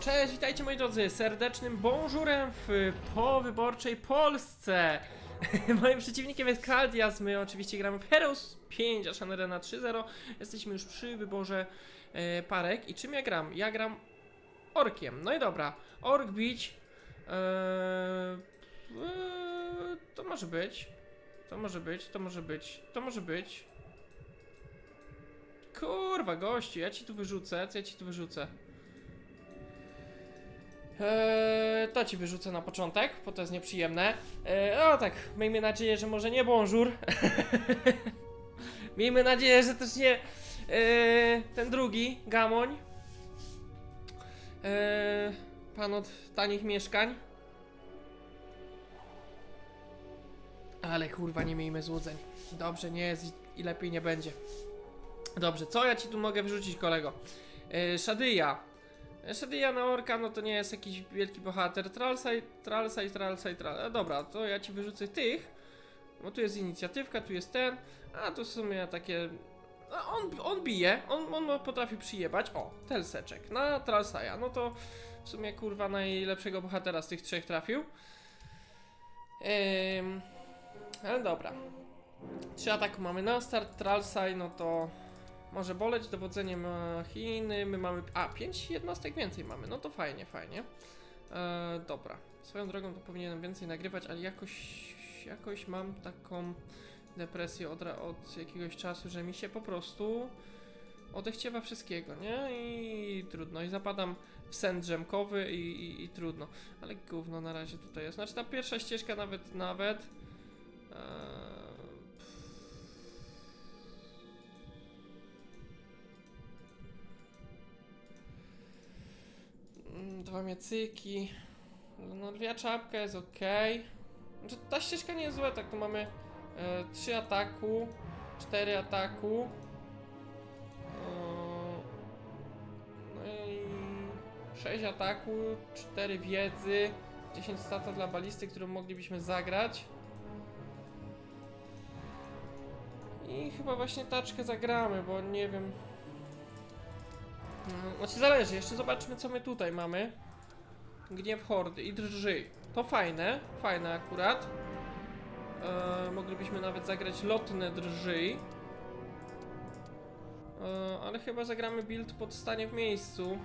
Cześć, witajcie moi drodzy, serdecznym bonjourem w powyborczej Polsce. Moim przeciwnikiem jest Kaldias, my oczywiście gramy w Heroes 5, a Shanarena 3.0. Jesteśmy już przy wyborze e, parek i czym ja gram? Ja gram orkiem, no i dobra, ork bić, e, e, to może być, to może być, to może być, to może być. Kurwa, gościu, ja ci tu wyrzucę, co ja ci tu wyrzucę? Eee, to ci wyrzucę na początek, bo to jest nieprzyjemne. Eee, o tak, miejmy nadzieję, że może nie bonjour. miejmy nadzieję, że też nie eee, ten drugi, Gamoń. Eee, pan od tanich mieszkań. Ale kurwa, nie miejmy złudzeń. Dobrze nie jest i- lepiej nie będzie. Dobrze, co ja ci tu mogę wyrzucić, kolego? Eee, Szadyja. Shadia na orka, no to nie jest jakiś wielki bohater. Tralsaj, tralsaj, tralsaj, tralsaj. E, Dobra, to ja ci wyrzucę tych. Bo tu jest inicjatywka, tu jest ten. A tu w sumie takie. No, on, on bije, on, on potrafi przyjebać. O, Telseczek na Tralsaja. No to w sumie kurwa najlepszego bohatera z tych trzech trafił. Ym, ale dobra. Trzy ataku mamy na start. Tralsaj, no to może boleć dowodzenie machiny. My mamy. A, 5 jednostek więcej mamy. No to fajnie, fajnie. E, dobra. Swoją drogą to powinienem więcej nagrywać, ale jakoś. Jakoś mam taką depresję od, od jakiegoś czasu, że mi się po prostu odechciewa wszystkiego, nie? I trudno. I zapadam w sen drzemkowy i, i, i trudno. Ale gówno na razie tutaj jest. Znaczy ta pierwsza ścieżka nawet, nawet. E, Dwa miecyki. No dwie czapka jest ok. Znaczy, ta ścieżka nie jest zła, tak tu mamy e, 3 ataku, 4 ataku. E, no i 6 ataku, 4 wiedzy, 10 stata dla balisty, którą moglibyśmy zagrać. I chyba właśnie taczkę zagramy, bo nie wiem. No, Znaczy zależy, jeszcze zobaczmy co my tutaj mamy. Gniew hordy i drży. To fajne, fajne akurat. E, moglibyśmy nawet zagrać lotne drży. E, ale chyba zagramy build pod stanie w miejscu.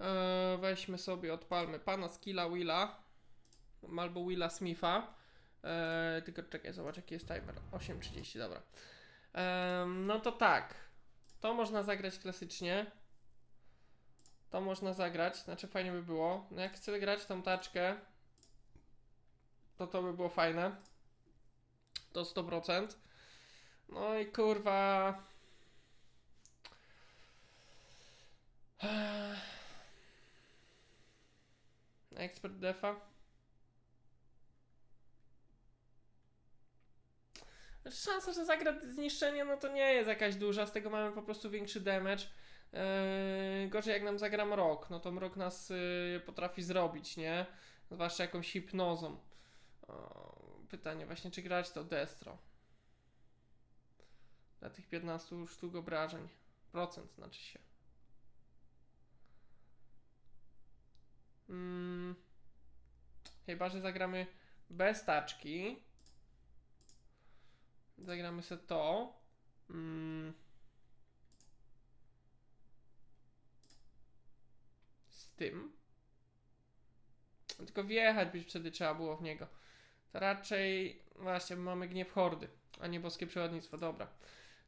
E, weźmy sobie, odpalmy pana skilla Willa. Albo Willa Smitha. E, tylko czekaj, zobacz jaki jest timer. 8.30, dobra. Em, no to tak. To można zagrać klasycznie. To można zagrać, znaczy fajnie by było. No jak chcę grać tą taczkę, to to by było fajne. To 100%. No i kurwa. Ekspert defa. Szansa, że zagra zniszczenie, no to nie jest jakaś duża, z tego mamy po prostu większy damage. Yy, gorzej jak nam zagra mrok, no to mrok nas yy, potrafi zrobić, nie? Zwłaszcza jakąś hipnozą. O, pytanie właśnie, czy grać to destro? Dla tych 15 sztuk obrażeń. Procent znaczy się. Mm. Chyba, że zagramy bez taczki. Zagramy sobie to. Mm. Z tym. Tylko wjechać by wtedy trzeba było w niego. To raczej właśnie mamy gniew hordy, a nie boskie przewodnictwo. Dobra.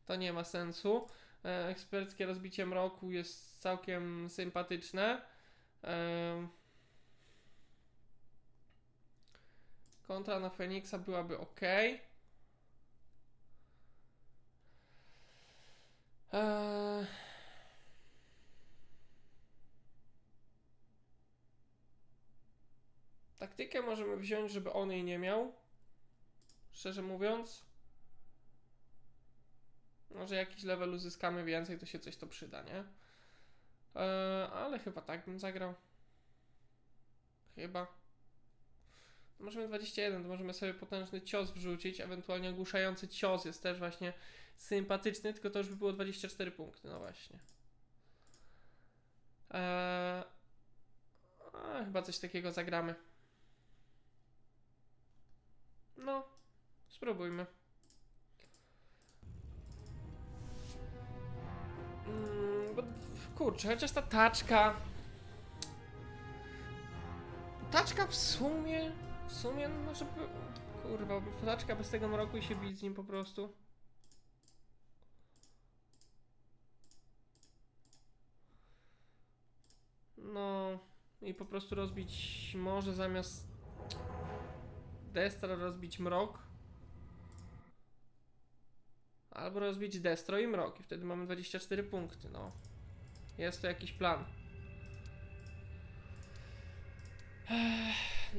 To nie ma sensu. E, eksperckie rozbicie mroku jest całkiem sympatyczne. Em. kontra na Feniksa byłaby ok. Eee... Taktykę możemy wziąć, żeby on jej nie miał. Szczerze mówiąc. Może jakiś level uzyskamy więcej, to się coś to przyda, nie? Eee, ale chyba tak bym zagrał. Chyba. Możemy 21, to możemy sobie potężny cios wrzucić, ewentualnie ogłuszający cios jest też właśnie sympatyczny, tylko to już by było 24 punkty, no właśnie. Eee, chyba coś takiego zagramy. No, spróbujmy. Mm, bo, kurczę, chociaż ta taczka. Taczka w sumie. W sumie, no żeby. Kurwa, taczka bez tego mroku i się bić z nim po prostu. I po prostu rozbić może zamiast. Destra rozbić mrok. Albo rozbić Destro i Mrok i wtedy mamy 24 punkty, no. Jest to jakiś plan.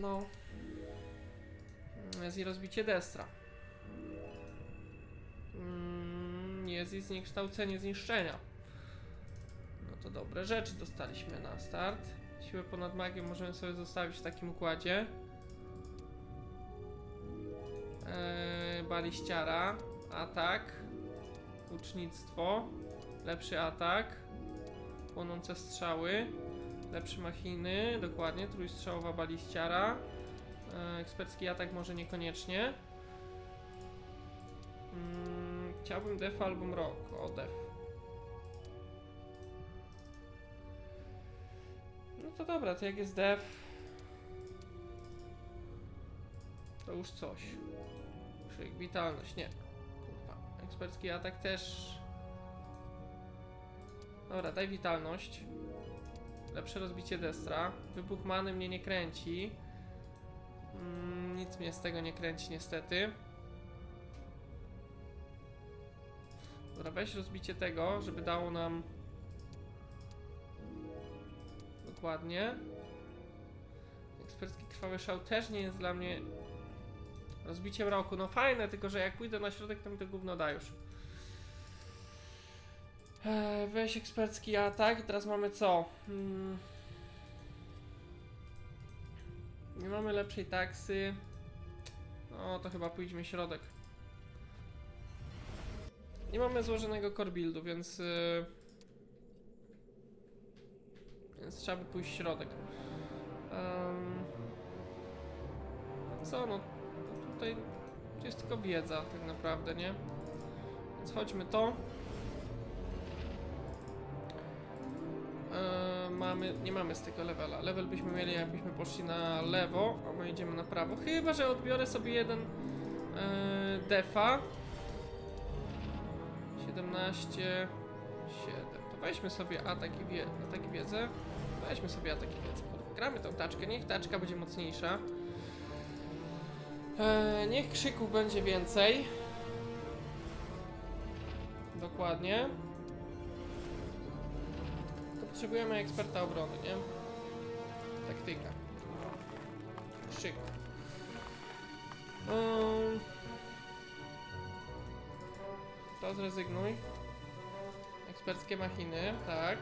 No. Jest i rozbicie Destra. Mm, Jest i zniekształcenie zniszczenia. No to dobre rzeczy dostaliśmy na start. Siłę ponad magię możemy sobie zostawić w takim układzie. Eee, baliściara, atak, łucznictwo, lepszy atak, płonące strzały, lepsze machiny, dokładnie, trójstrzałowa baliściara, eee, ekspercki atak może niekoniecznie. Mm, chciałbym def albo mrok, o def. To dobra, to jak jest def, to już coś. Krzyk, witalność, nie. Kurwa. Ekspercki atak też. Dobra, daj witalność. Lepsze rozbicie destra. Wybuch many mnie nie kręci. Mm, nic mnie z tego nie kręci niestety. Dobra, weź rozbicie tego, żeby dało nam... Dokładnie. Ekspercki krwawy szał też nie jest dla mnie Rozbicie mroku, no fajne, tylko że jak pójdę na środek, to mi to gówno da już. Eee, weź ekspercki atak teraz mamy co? Hmm. Nie mamy lepszej taksy. No to chyba pójdźmy środek. Nie mamy złożonego core buildu, więc... Yy... Więc trzeba by pójść środek. Em, Co no, tutaj jest tylko wiedza tak naprawdę, nie? Więc chodźmy to. Mamy, nie mamy z tego levela. Level byśmy mieli jakbyśmy poszli na lewo, a my idziemy na prawo. Chyba, że odbiorę sobie jeden eee, defa. 17, 7. To weźmy sobie atak i, wie, atak i wiedzę. Weźmy sobie atak i wiedzę. Kurwa, Gramy tą taczkę, niech taczka będzie mocniejsza. Eee, niech krzyków będzie więcej. Dokładnie. To potrzebujemy eksperta obrony, nie? Taktyka. Krzyk. Eee, to zrezygnuj. Eksperckie machiny, tak.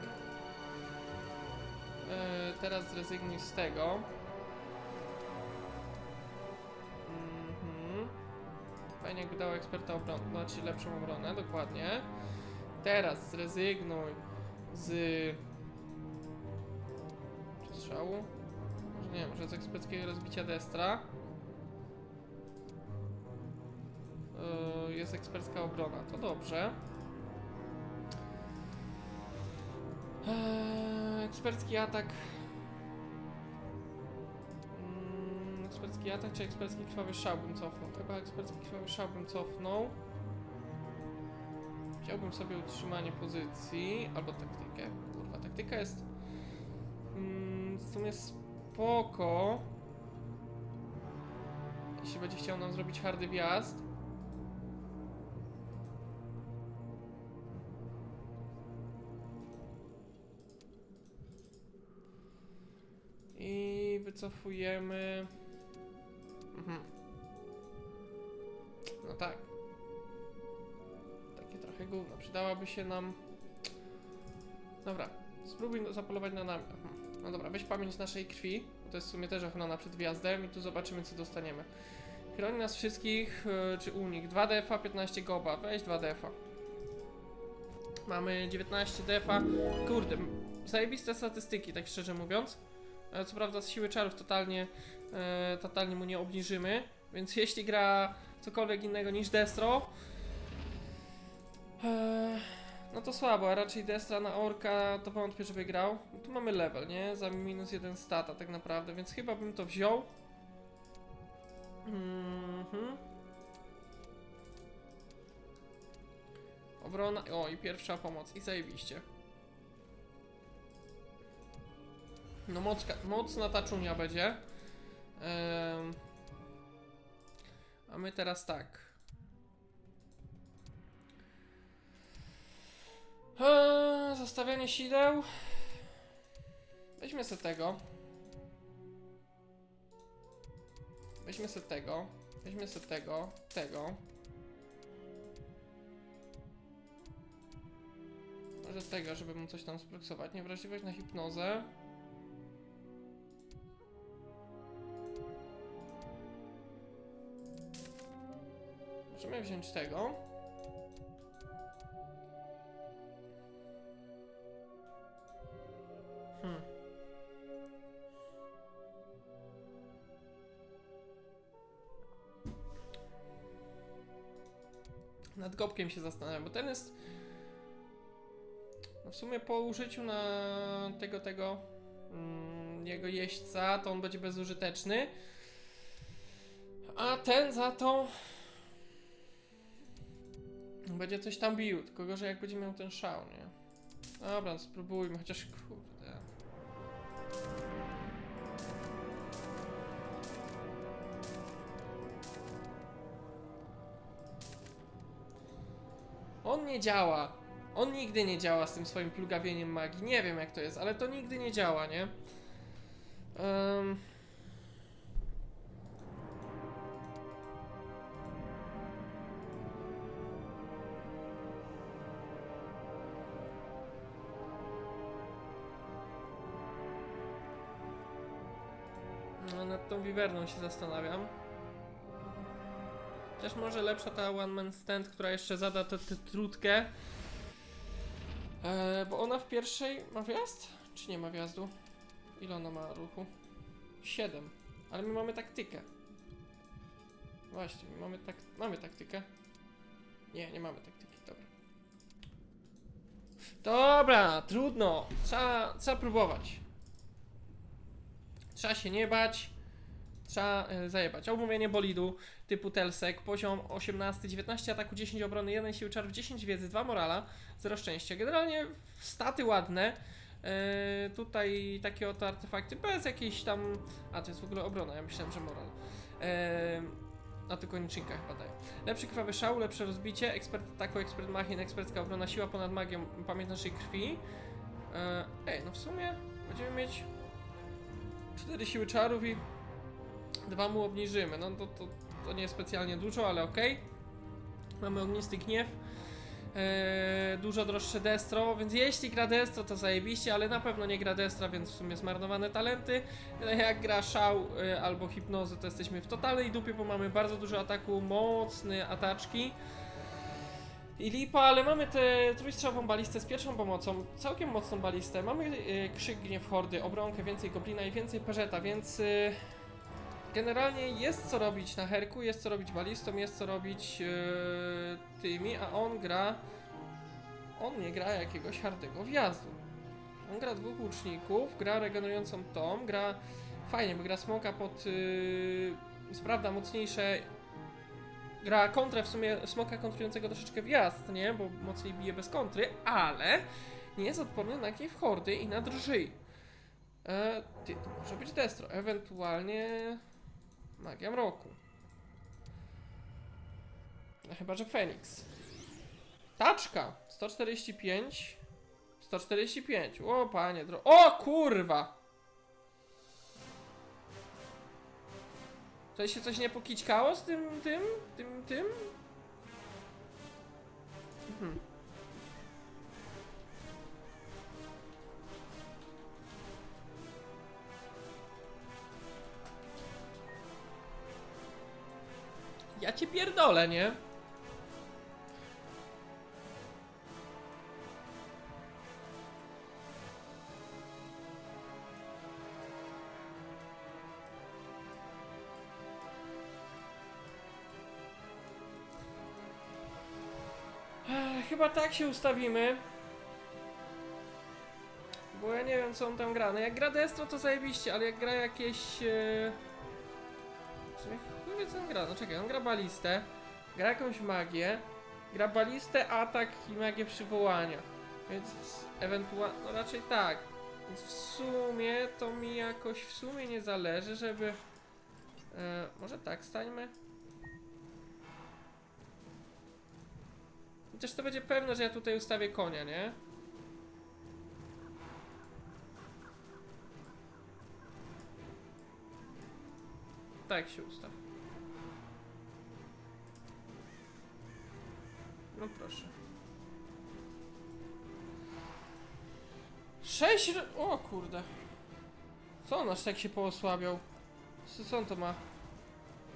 Eee, teraz zrezygnuj z tego. Mhm. Fajnie jakby dał eksperta obrony, znaczy lepszą obronę, dokładnie. Teraz zrezygnuj z przestrzału. Może nie, może z eksperckiego rozbicia destra. Yy, jest ekspercka obrona, to dobrze. Eee, ekspercki atak. Mm, ekspercki atak czy ekspercki krwawy szał bym cofnął? Chyba ekspercki krwawy szał bym cofnął. Chciałbym sobie utrzymanie pozycji albo taktykę. Kurwa, taktyka jest mm, w sumie spoko. Jeśli będzie chciał nam zrobić hardy wjazd. Wycofujemy. Mhm. No tak. Takie trochę gówno. Przydałaby się nam. Dobra, spróbuj no- zapolować na nami. Mhm. No dobra, weź pamięć naszej krwi. To jest w sumie też ochrona przed wjazdem i tu zobaczymy co dostaniemy. Chroni nas wszystkich, e, czy unik. 2 DFA, 15 goba. Weź 2 DFA. Mamy 19 defa. Kurde, zajebiste statystyki, tak szczerze mówiąc. E, Co prawda z siły czarów totalnie, e, totalnie mu nie obniżymy, więc jeśli gra cokolwiek innego niż Destro, e, no to słabo, a raczej Destra na Orka to wątpię, żeby grał. Tu mamy level, nie? Za minus jeden stata tak naprawdę, więc chyba bym to wziął. Mhm. Obrona, o i pierwsza pomoc i zajebiście. No mocka, mocna ta czunia będzie. A my teraz tak. Eee, zostawianie sideł. Weźmy sobie tego. Weźmy sobie tego. Weźmy sobie tego. Tego. Może tego, żeby mu coś tam sproksować. Niewrażliwość na hipnozę. Możemy wziąć tego. Hmm. Nad gobkiem się zastanawiam, bo ten jest. No w sumie po użyciu na tego, tego mm, jego jeźdźca, to on będzie bezużyteczny. A ten za to będzie coś tam bił, tylko gorzej jak będzie miał ten szał, nie? Dobra, no spróbujmy, chociaż kurde. On nie działa. On nigdy nie działa z tym swoim plugawieniem magii. Nie wiem jak to jest, ale to nigdy nie działa, nie? Um, wiwerną się zastanawiam. Chociaż może lepsza ta one man stand, która jeszcze zada tę trutkę. E, bo ona w pierwszej ma wjazd? Czy nie ma wjazdu? Ile ona ma ruchu? 7. Ale my mamy taktykę. Właśnie, my mamy tak. Mamy taktykę. Nie, nie mamy taktyki, dobra. Dobra, trudno. Trzeba, trzeba próbować. Trzeba się nie bać. Trzeba e, zajebać. Omówienie bolidu typu Telsek, poziom 18, 19 ataku, 10 obrony, 1 siły czarów, 10 wiedzy, 2 morala, 0 szczęścia. Generalnie staty ładne. E, tutaj takie oto artefakty bez jakiejś tam. A to jest w ogóle obrona, ja myślałem, że moral. E, a tylko niczynka chyba daje. Lepszy krwawy szał, lepsze rozbicie, ekspert ataku, ekspert machin, ekspercka obrona, siła ponad magią, pamięć naszej krwi. Ej, no w sumie będziemy mieć 4 siły czarów i dwa mu obniżymy. No to, to, to nie specjalnie dużo, ale okej. Mamy ognisty gniew. Eee, dużo droższe destro, więc jeśli gra destro to zajebiście, ale na pewno nie gra destra, więc w sumie zmarnowane talenty. E, Jak gra szał e, albo hipnozy to jesteśmy w totalnej dupie, bo mamy bardzo dużo ataku, mocne ataczki. I lipa, ale mamy tę trójstrzałową balistę z pierwszą pomocą, całkiem mocną balistę. Mamy e, krzyk gniew hordy, obronkę, więcej goblina i więcej peżeta, więc e, generalnie jest co robić na herku, jest co robić balistą, jest co robić e, tymi, a on gra. On nie gra jakiegoś hardego wjazdu. On gra dwóch łuczników, gra regenerującą tom, gra fajnie, bo gra smoka pod. Yy, sprawdza mocniejsze. Gra kontrę w sumie smoka kontrującego troszeczkę wjazd, nie? Bo mocniej bije bez kontry, ale nie jest odporny na jakieś hordy i na drży. E, ty, to może być destro, ewentualnie magia mroku. No chyba, że Feniks. Taczka! 145. 145. O, panie dro... O, kurwa! Tutaj się coś nie pokićkało z tym, tym, tym, tym? ja cię pierdolę, nie? Chyba tak się ustawimy. Bo ja nie wiem co on tam gra. No jak gra Destro to zajebiście, ale jak gra jakieś... Yy w sumie chuj wie co on gra. No czekaj, on gra balistę, gra jakąś magię, gra balistę, atak i magię przywołania. Więc ewentualnie, no raczej tak. Więc w sumie to mi jakoś w sumie nie zależy, żeby... E, może tak stańmy? Chociaż to będzie pewne, że ja tutaj ustawię konia, nie? Tak się ustaw. No proszę. Sześć... O kurde. Co on aż tak się poosłabiał? Co, co on to ma?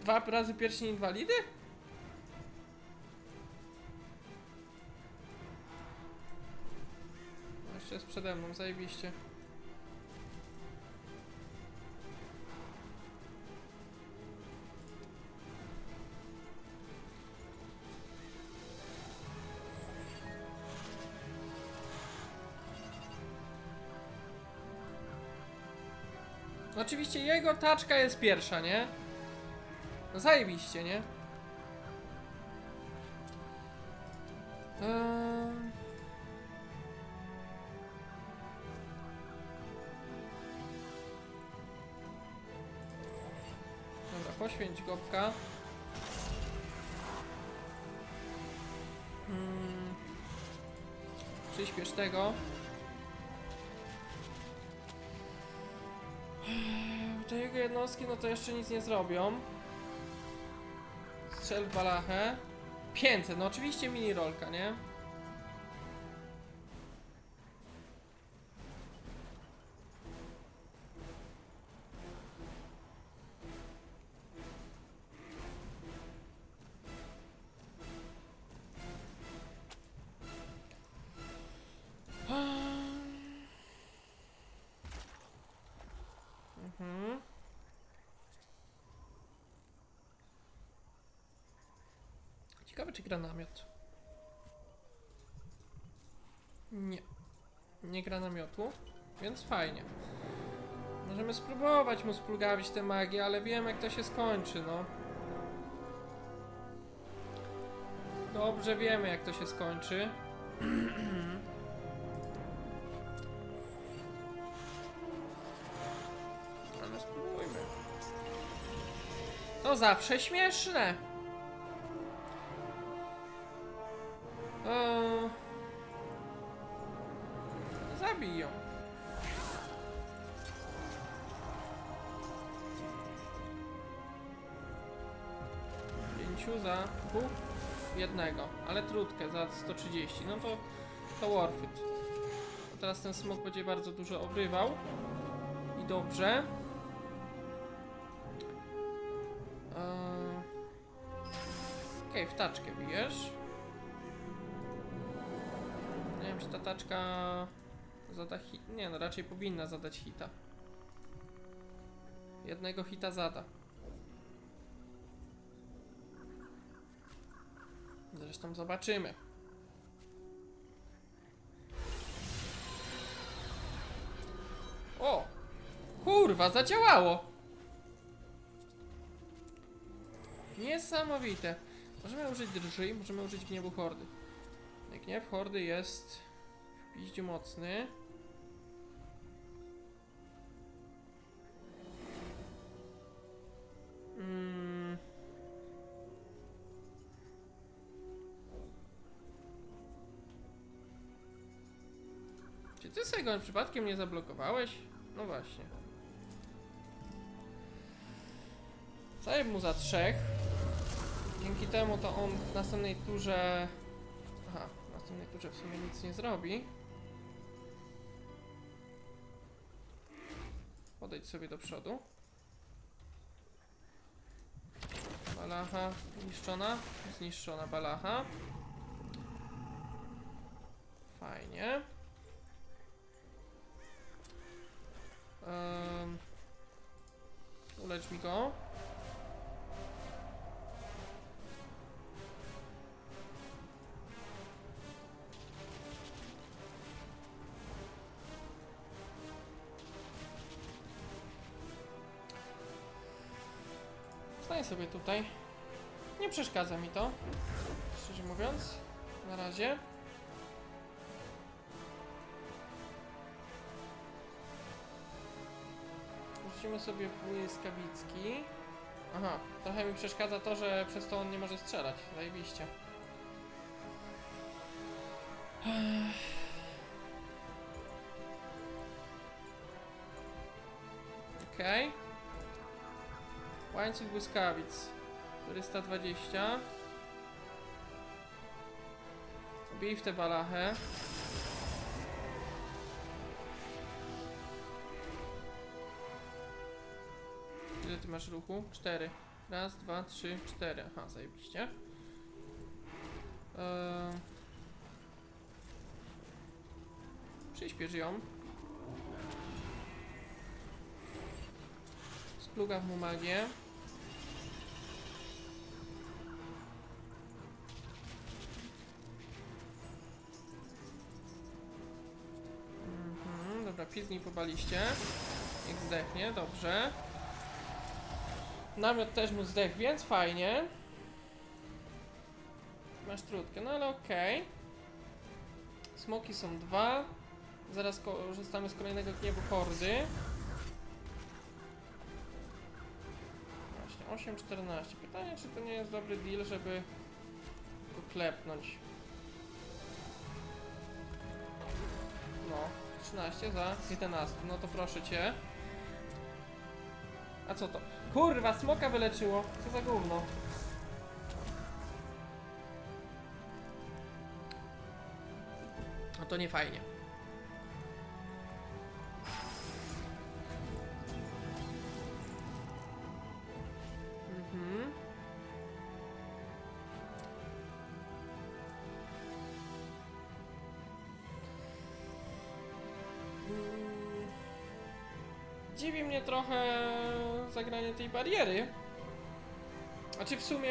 Dwa razy pierścień inwalidy? No, Jeszcze jest przede mną, zajebiście. Oczywiście jego taczka jest pierwsza, nie? No zajebiście, nie? Eee... Dobra, poświęć gobka. Hmm. Przyśpiesz tego. Jednostki, no to jeszcze nic nie zrobią. Strzel w balachę. 500, no oczywiście mini rolka, nie? Gra namiot. Nie. Nie gra namiotu, więc fajnie. Możemy spróbować mu splugawić tę magię, ale wiem jak to się skończy, no. Dobrze wiemy jak to się skończy. Ale spróbujmy. To zawsze śmieszne. Za 130. No to to worth it. A teraz ten smok będzie bardzo dużo obrywał. I dobrze. Eee... Okej, w taczkę bijesz. Nie wiem, czy ta taczka zada hit. Nie, no raczej powinna zadać hita. Jednego hita zada. Zresztą zobaczymy. O! Kurwa, zadziałało! Niesamowite. Możemy użyć drży, możemy użyć gniewu hordy. Gniew hordy jest w mocny. Czy ty sobie go przypadkiem nie zablokowałeś? No właśnie. Zajeb mu za trzech. Dzięki temu to on w następnej turze... Aha, w następnej turze w sumie nic nie zrobi. Podejdź sobie do przodu. Balacha zniszczona. Zniszczona balacha. Fajnie. Um, ulecz mi go. Staję sobie tutaj. Nie przeszkadza mi to, szczerze mówiąc, na razie. Rzucimy sobie błyskawicki. Aha, trochę mi przeszkadza to, że przez to on nie może strzelać. Zajebiście. Okej. Łańcuch błyskawic. 420. Bij w tę balachę. Ty masz ruchu? Cztery. Raz, dwa, trzy, cztery. Aha, zajebiście. Eee... Przyśpiesz ją. Spluga mu magię. Mhm, dobra, piznij po baliście. Niech zdechnie, dobrze. Namiot też mu zdech, więc fajnie. Masz trudkę, no ale okej. Smoki są dwa. Zaraz korzystamy z kolejnego gniewu hordy. Właśnie, 8-14. Pytanie, czy to nie jest dobry deal, żeby go klepnąć. No, 13 za 11. No to proszę cię. A co to? Kurwa, smoka wyleczyło. Co za gówno. No to nie fajnie. Dziwi mnie trochę zagranie tej bariery. Znaczy w sumie,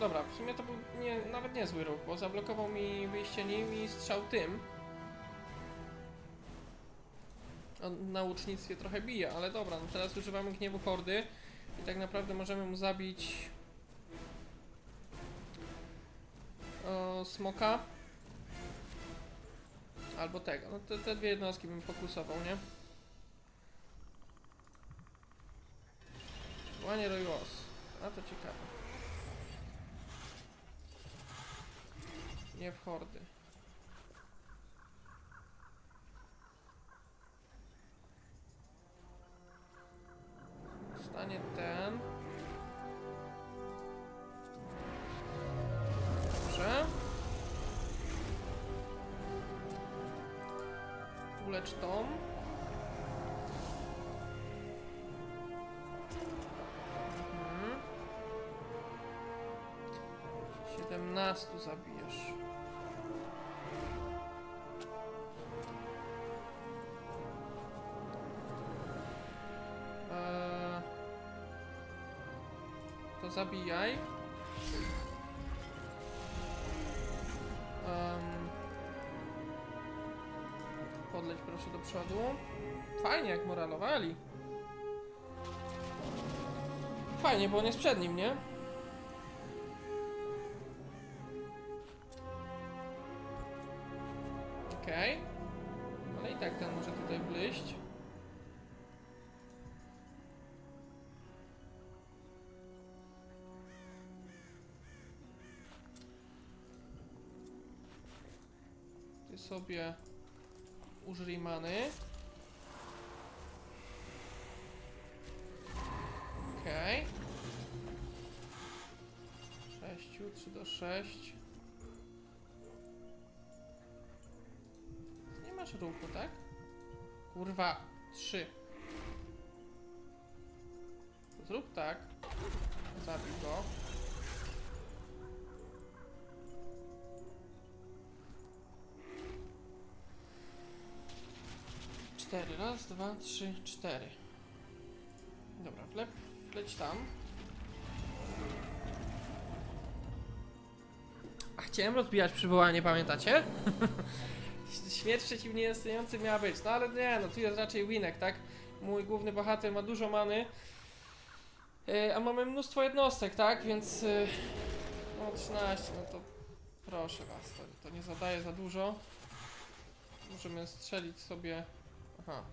dobra, w sumie to był nie, nawet niezły ruch, bo zablokował mi wyjście nim i strzał tym. On na łucznictwie trochę bije, ale dobra, no teraz używamy gniewu hordy i tak naprawdę możemy mu zabić o, smoka albo tego. No te, te dwie jednostki bym fokusował, nie? Łanie Royos. A to ciekawe. Nie w hordy. Stanie ten. Dobrze. Ulecz tą. 17 zabijesz. Eee, to zabijaj. Em, podleć proszę do przodu. Fajnie jak moralowali. Fajnie, bo on jest przed nim, nie? Sobie użyj many. Okej. 6, 3 do 6. Nie masz ruchu, tak? Kurwa, 3. Zrób tak. Zabij go. Cztery. Raz, dwa, trzy, cztery. Dobra, wlep, wleć tam. A chciałem rozbijać przywołanie, pamiętacie? Śmierć przeciwniejący miała być, no ale nie, no tu jest raczej winek, tak? Mój główny bohater ma dużo many. Yy, a mamy mnóstwo jednostek, tak? Więc... Yy, no 13, no to proszę was, to, to nie zadaje za dużo. Możemy strzelić sobie... Aha.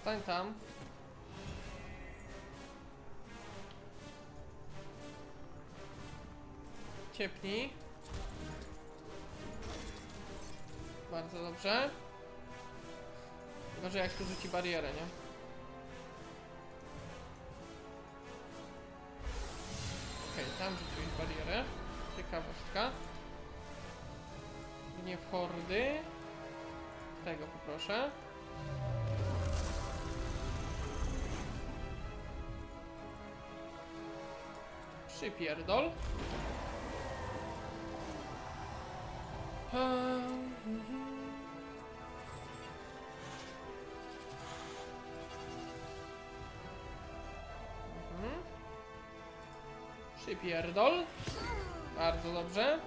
Stań tam. Ciepnij. Bardzo dobrze. Gorzej jak tu rzuci barierę, nie? Okej, tam rzuciłeś barierę. Ciekawostka. Gniew hordy. Tego poproszę. Przypierdol. Mhm. Przypierdol. Bardzo dobrze.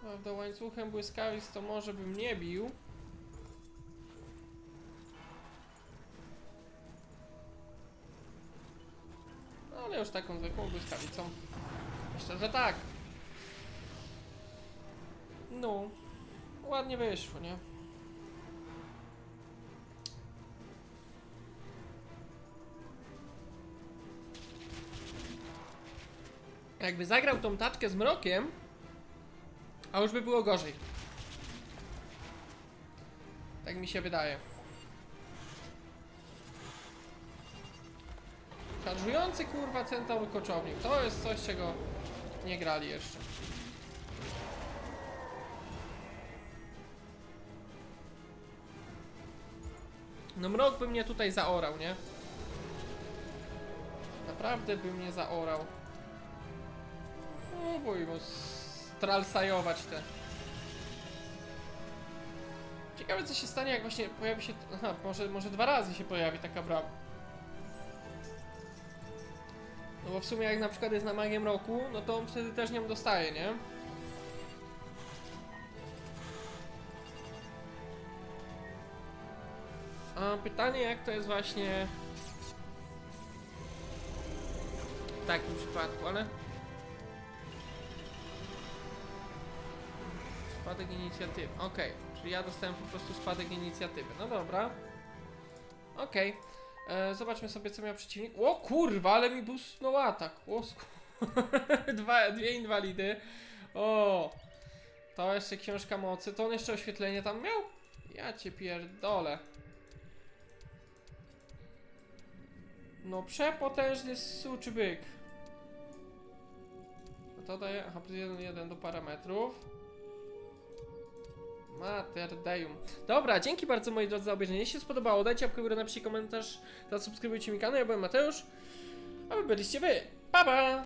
Prawda, łańcuchem błyskawic to może bym nie bił. No, ale już taką zwykłą błyskawicą. Myślę, że tak. No, ładnie wyszło, nie? Jakby zagrał tą taczkę z mrokiem, a już by było gorzej. Tak mi się wydaje. Szarżujący kurwa centaur koczownik. To jest coś, czego nie grali jeszcze. No mrok by mnie tutaj zaorał, nie? Naprawdę by mnie zaorał. Próbuj mu stralsajować te. Ciekawe co się stanie jak właśnie pojawi się... Aha, może, może dwa razy się pojawi taka brama. No bo w sumie jak na przykład jest na magiem roku, no to on wtedy też nią dostaje, nie? A pytanie jak to jest właśnie w takim przypadku, ale... Spadek inicjatywy, okej, czyli ja dostałem po prostu spadek inicjatywy, no dobra. Okej. E, zobaczmy sobie, co miał przeciwnik. O kurwa, ale mi busnął atak. O, Dwa, dwie inwalidy. O, to jeszcze książka mocy. To on jeszcze oświetlenie tam miał? Ja cię pierdolę. No przepotężny suczy byk. No to daje, aha, plus jeden, jeden do parametrów. Mater Deum. Dobra, dzięki bardzo moi drodzy za obejrzenie. Jeśli się spodobało, dajcie łapkę w górę, napiszcie komentarz, zasubskrybujcie mi kanał. Ja byłem Mateusz, a wy byliście wy. Pa, pa!